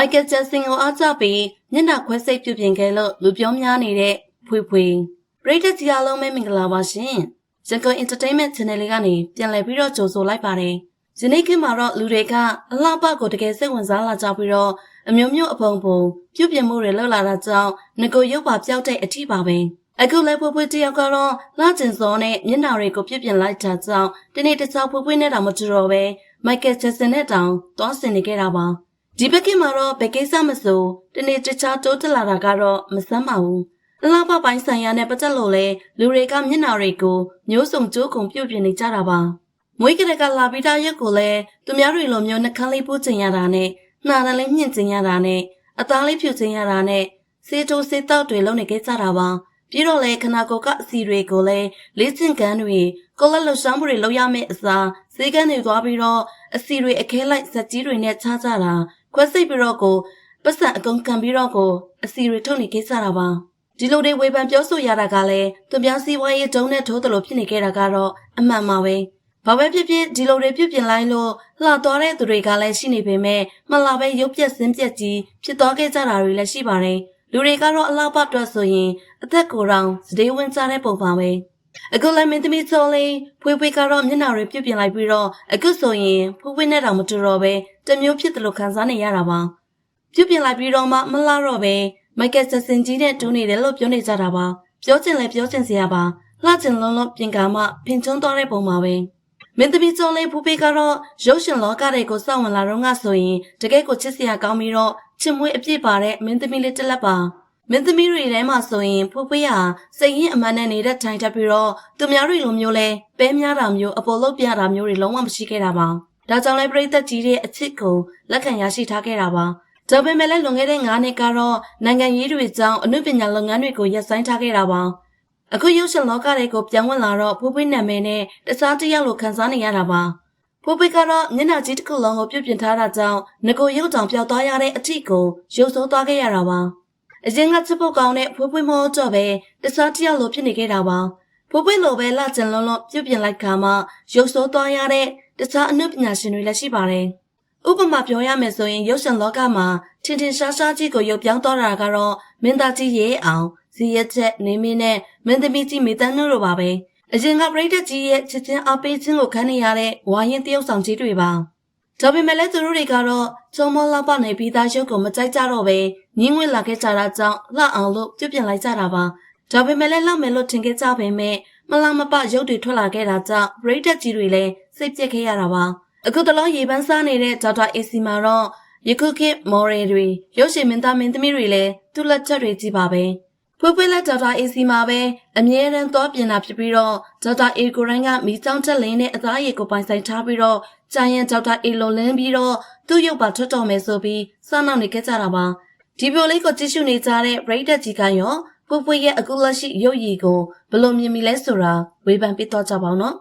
မိုက်ကယ်ဂျက်ဆင်ကိုအားကျပြီးမျက်နှာခွဲစိတ်ပြုပြင်ခဲ့လို့လူပြောများနေတဲ့ဖွေဖွေပရိသတ်ကြီးအားလုံးပဲမင်္ဂလာပါရှင်ရန်ကုန် Entertainment Channel လေးကနေပြန်လည်ပြီးတော့ကြိုဆိုလိုက်ပါတယ်ယနေ့ခေတ်မှာတော့လူတွေကအလှပကိုတကယ်စိတ်ဝင်စားလာကြပြီးတော့အမျိုးမျိုးအပုံပုံပြုပြင်မှုတွေလုပ်လာတာကြောင့်ငကိုရုပ်ပါပြောက်တဲ့အထိပါပဲအခုလည်းဖွေဖွေတယောက်ကတော့လှကျင်စောနဲ့မျက်နှာတွေကိုပြုပြင်လိုက်တာကြောင့်ဒီနေ့တခြားဖွေဖွေနဲ့တောင်မတူတော့ပဲမိုက်ကယ်ဂျက်ဆန်နဲ့တောင်သွားဆင်နေခဲ့တာပါ ဒီဘက်ကမှာတော့ဘယ်ကိစ္စမဆိုဒီနေ့တခြားတိုးတက်လာတာကတော့မဆမ်းပါဘူးအလှပပိုင်းဆိုင်ရာနဲ့ပတ်သက်လို့လဲလူတွေကမျက်နှာတွေကိုမျိုးစုံကြိုးကုံပြုတ်ပြင်နေကြတာပါမွေးကလေးကလာပြီးသားရက်ကိုလည်းသူများတွေလိုမျိုးနှကန်းလေးပိုးကျင်ရတာနဲ့နှာတလေးမြင့်ကျင်ရတာနဲ့အသားလေးဖြူကျင်ရတာနဲ့စေးတိုးစေးတောက်တွေလုံးနေခဲ့ကြတာပါပြီးတော့လေခနာကိုကအစီတွေကိုလည်းလေးကျင်ကန်းတွေကိုလက်လှဆောင်မှုတွေလုပ်ရမယ့်အစားစေးကန်းတွေသွားပြီးတော့အစီတွေအခဲလိုက်ဇက်ကြီးတွေနဲ့ချကြတာ ခွဲစိတ်ပြီးတော့ကိုပတ်စံအကုန်ကန်ပြီးတော့ကိုအစီတွေထုတ်နေခဲ့ကြတာပါဒီလိုတွေဝေဖန်ပြောဆိုရတာကလည်းသူများစီးပွားရေးတုံးနဲ့ထိုးတယ်လို့ဖြစ်နေခဲ့တာကတော့အမှန်ပါပဲဘာပဲဖြစ်ဖြစ်ဒီလိုတွေပြုပြင်လိုက်လို့လှသွားတဲ့သူတွေကလည်းရှိနေပေမဲ့မလှပဲရုပ်ပြက်စင်းပြက်ကြီးဖြစ်သွားခဲ့ကြတာတွေလည်းရှိပါတယ်လူတွေကတော့အလားပအတွက်ဆိုရင်အသက်ကိုယ်တောင်စတေးဝင်စားတဲ့ပုံပါပဲ အခုလည်းမင်းသမီးစောလေးဖွေးဖွေးကတော့မျက်နှာတွေပြုပြင်လိုက်ပြီးတော့အခုဆိုရင်ဖွေးဖွေးနဲ့တောင်မတူတော့ပဲတမျိုးဖြစ်တယ်လို့ခံစားနေရတာပါပြုပြင်လိုက်ပြီးတော့မှမလှတော့ပဲမိုက်ကယ်ဂျက်ဆင်ကြီးနဲ့တူးနေတယ်လို့ပြောနေကြတာပါပြောချင်လဲပြောချင်စရာပါလှချင်လုံးလုံးပြင်ကာမှဖင်ချုံသွားတဲ့ပုံပါပဲမင်းသမီးကျော်လေးဖူးဖေးကတော့ရုပ်ရှင်လောကတွေကိုစောင့်ဝင်လာတော့ငါဆိုရင်တကယ်ကိုချစ်စရာကောင်းပြီးတော့ချစ်မွေးအပြည့်ပါတဲ့မင်းသမီးလေးတစ်လက်ပါ မင်းသမီးတွေထဲမှာဆိုရင်ဖူးဖေးဟာစိတ်ရင်းအမှန်နဲ့နေတဲ့ထိုင်တက်ပြီးတော့သူများတွေလိုမျိုးလဲပဲများတာမျိုးအပေါ်လုတ်ပြတာမျိုးတွေလုံးဝမရှိခဲ့တာပါဒါကြောင့်လဲပြည်သက်ကြီးရဲ့အချစ်ကိုလက်ခံရရှိထားခဲ့တာပါဒါပေမဲ့လည်းလွန်ခဲ့တဲ့9နှစ်ကတော့နိုင်ငံရေးတွေကြောင့်အမှုပညာလုပ်ငန်းတွေကိုရပ်ဆိုင်းထားခဲ့တာပါအခုရုပ်ရှင်လောကတွေကိုပြောင်းဝင်လာတော့ဖိုးဖိနာမည်နဲ့တခြားတစ်ယောက်လိုခံစားနေရတာပါဖိုးဖိကတော့မျက်နှာကြီးတစ်ခုလုံးကိုပြုတ်ပြင်ထားတာကြောင့်ငကိုရုပ်တောင်ပျောက်သွားရတဲ့အထိကိုရုပ်ဆိုးသွားခဲ့ရတာပါ အရင်ကချစ်ဖို့ကောင်းတဲ့ဖိုးဖိမဟုတ်တော့ပဲတခြားတစ်ယောက်လိုဖြစ်နေခဲ့တာပါဖိုးဖိလိုပဲလှကျင်လုံးလုံးပြုတ်ပြင်လိုက်ခါမှရုပ်ဆိုးသွားရတဲ့တခြားအမှုပညာရှင်တွေလည်းရှိပါတယ်ဥပမာပြောရမယ်ဆိုရင်ရုပ်ရှင်လောကမှာထင်ထင်ရှားရှားကြီးကိုရုပ်ပြောင်းသွားတာကတော့မင်းသားကြီးရဲ့အောင်ဇီရက်ချက်နေမင်းနဲ့မင်းသမီးကြီးမေတန်းတို့လိုပါပဲအရင်ကပရိသတ်ကြီးရဲ့ချစ်ချင်းအားပေးခြင်းကိုခံနေရတဲ့ဝါရင်တယောက်ဆောင်ကြီးတွေပါ ဒါပေမဲ့လည်းသူတို့တွေကတော့ချုံမောလာပနေပြီးသားရုပ်ကိုမကြိုက်ကြတော့ပဲညင်းဝင်လာခဲ့ကြတာကြောင့်လှအောင်လို့ပြုတ်ပြင်လိုက်ကြတာပါဒါပေမဲ့လည်းလှမယ်လို့ထင်ခဲ့ကြပေမဲ့မလာမပရုပ်တွေထွက်လာခဲ့တာကြောင့်ပရိသတ်ကြီးတွေလည်းစိတ်ပြက်ခဲ့ရတာပါအခုတလောရေပန်းစားနေတဲ့ဒေါက်တာအေစီမာတော့ယခုခေတ်မော်ရီတွေရုပ်ရှင်မင်းသားမင်းသမီးတွေလည်းသူ့လက်ချက်တွေကြီးပါပဲ ဖွေးဖွေးလက်ဒေါက်တာအေစီမာပဲအမြဲတမ်းသွားပြင်တာဖြစ်ပြီးတော့ဒေါက်တာအေကိုရိုင်းကမိချောင်းချက်လင်းနဲ့အသားရည်ကိုပိုင်ဆိုင်ထားပြီးတော့ဂျိုင်ယန်ဒေါက်တာအေလိုလင်းပြီးတော့သူ့ရုပ်ပါထွက်တော်မယ်ဆိုပြီးစောင့်နောက်နေခဲ့ကြတာပါဒီပြိုလေးကိုကြည့်ရှုနေကြတဲ့ပရိသတ်ကြီးကရောဖွေးဖွေးရဲ့အခုလက်ရှိရုပ်ရည်ကိုဘယ်လိုမြင်မိလဲဆိုတာဝေဖန်ပြတော့ကြပါအောင်နော်